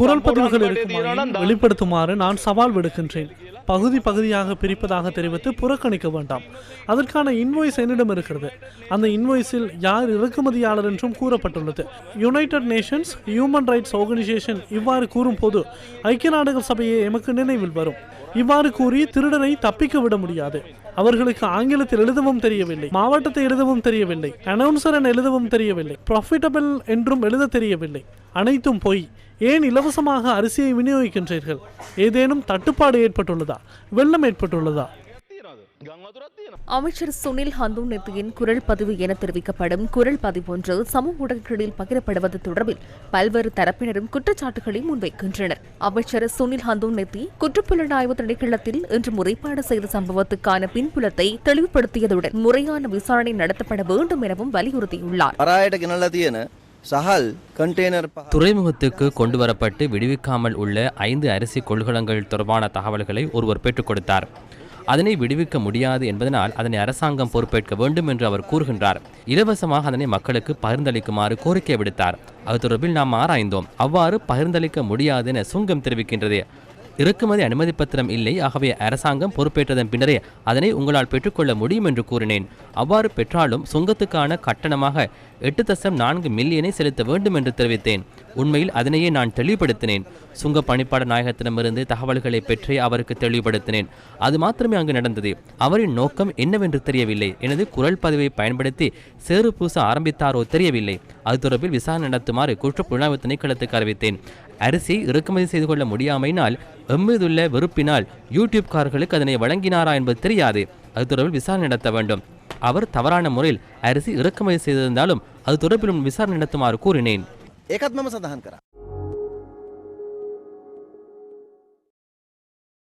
குரல் பதிவுகள் இருக்குமாயின் வெளிப்படுத்துமாறு நான் சவால் விடுக்கின்றேன். பகுதி பகுதியாக பிரிப்பதாக தெரிவித்து புறக்கணிக்க வேண்டாம். அதற்கான இன்வாய்ஸ் என்னிடம் இருக்கிறது. அந்த இன்வாய்ஸில் யார் இறக்குமதியாளர் என்றும் கூறப்பட்டுள்ளது. United Nations Human Rights Organisation இவ்வாறு கூறும்போது ஐக்கிய நாடுகள் சபையே எமக்கு நினைவில் வரும். இவ்வாறு கூறி திருடனை தப்பிக்க விட முடியாது. அவர்களுக்கு ஆங்கிலத்தில் எழுதவும் தெரியவில்லை மாவட்டத்தை எழுதவும் தெரியவில்லை அனௌன்சர் என எழுதவும் தெரியவில்லை ப்ராஃபிட்டபிள் என்றும் எழுத தெரியவில்லை. அனைத்தும் பொய் ஏன் இலவசமாக அரிசியை விநியோகிக்கின்றீர்கள்? ஏதேனும் தட்டுப்பாடு ஏற்பட்டுள்ளதா? வெள்ளம் ஏற்பட்டுள்ளதா? அமைச்சர் சுனில் ஹந்துனத்தியின் குரல் பதிவு என தெரிவிக்கப்படும் குரல் பதிவு ஒன்று சமூக ஊடகங்களில் பகிரப்படுவது தொடர்பில் பல்வேறு தரப்பினரும் குற்றச்சாட்டுகளை முன்வைக்கின்றனர். அமைச்சர் சுனில் ஹந்துனத்தி குற்றப்புலனாய்வு திணைக்களத்தில் இன்று முறைப்பாடு செய்த சம்பவத்துக்கான பின்புலத்தை தெளிவுபடுத்தியதுடன் முறையான விசாரணை நடத்தப்பட வேண்டும் எனவும் வலியுறுத்தியுள்ளார். சஹால் கண்டெய்னர் துறைமுகத்துக்கு கொண்டு வரப்பட்டு விடுவிக்காமல் உள்ள ஐந்து அரிசி கொள்கலங்கள் தொடர்பான தகவல்களை ஒருவர் பெற்றுக் கொடுத்தார். அதனை விடுவிக்க முடியாது என்பதனால் அதனை அரசாங்கம் பொறுப்பேற்க வேண்டும் என்று அவர் கூறுகின்றார். இலவசமாக அதனை மக்களுக்கு பகிர்ந்தளிக்குமாறு கோரிக்கை விடுத்தார். அது தொடர்பில் நாம் ஆராய்ந்தோம். அவ்வாறு பகிர்ந்தளிக்க முடியாது என சுங்கம் தெரிவிக்கின்றது. இறக்குமதி அனுமதி பத்திரம் இல்லை. ஆகவே அரசாங்கம் பொறுப்பேற்றதன் பின்னரே அதனை உங்களால் பெற்றுக்கொள்ள முடியும் என்று கூறினேன். அவ்வாறு பெற்றாலும் சுங்கத்துக்கான கட்டணமாக எட்டு தசம் நான்கு மில்லியனை செலுத்த வேண்டும் என்று தெரிவித்தேன். உண்மையில் அதனையே நான் தெளிவுபடுத்தினேன். சுங்க பணிப்பாளர் நாயகத்திடமிருந்து தகவல்களை பெற்றே அவருக்கு தெளிவுபடுத்தினேன். அது மாத்திரமே அங்கு நடந்தது. அவரின் நோக்கம் என்னவென்று தெரியவில்லை. எனது குரல் பதிவை பயன்படுத்தி சேறு பூச ஆரம்பித்தாரோ தெரியவில்லை. அது தொடர்பில் விசாரணை நடத்துமாறு குற்றப்புலனாய்வு திணைக்களத்துக்கு அறிவித்தேன். அரிசி இறக்குமதி செய்து கொள்ள முடியாமையினால் எம்மீதுள்ள வெறுப்பினால் யூடியூப்காரர்களுக்கு அதனை வழங்கினாரா என்பது தெரியாது. அது தொடர்பில் விசாரணை நடத்த வேண்டும். அவர் தவறான முறையில் அரிசி இறக்குமதி செய்திருந்தாலும் அது தொடர்பிலும் விசாரணை நடத்துமாறு கூறினேன்.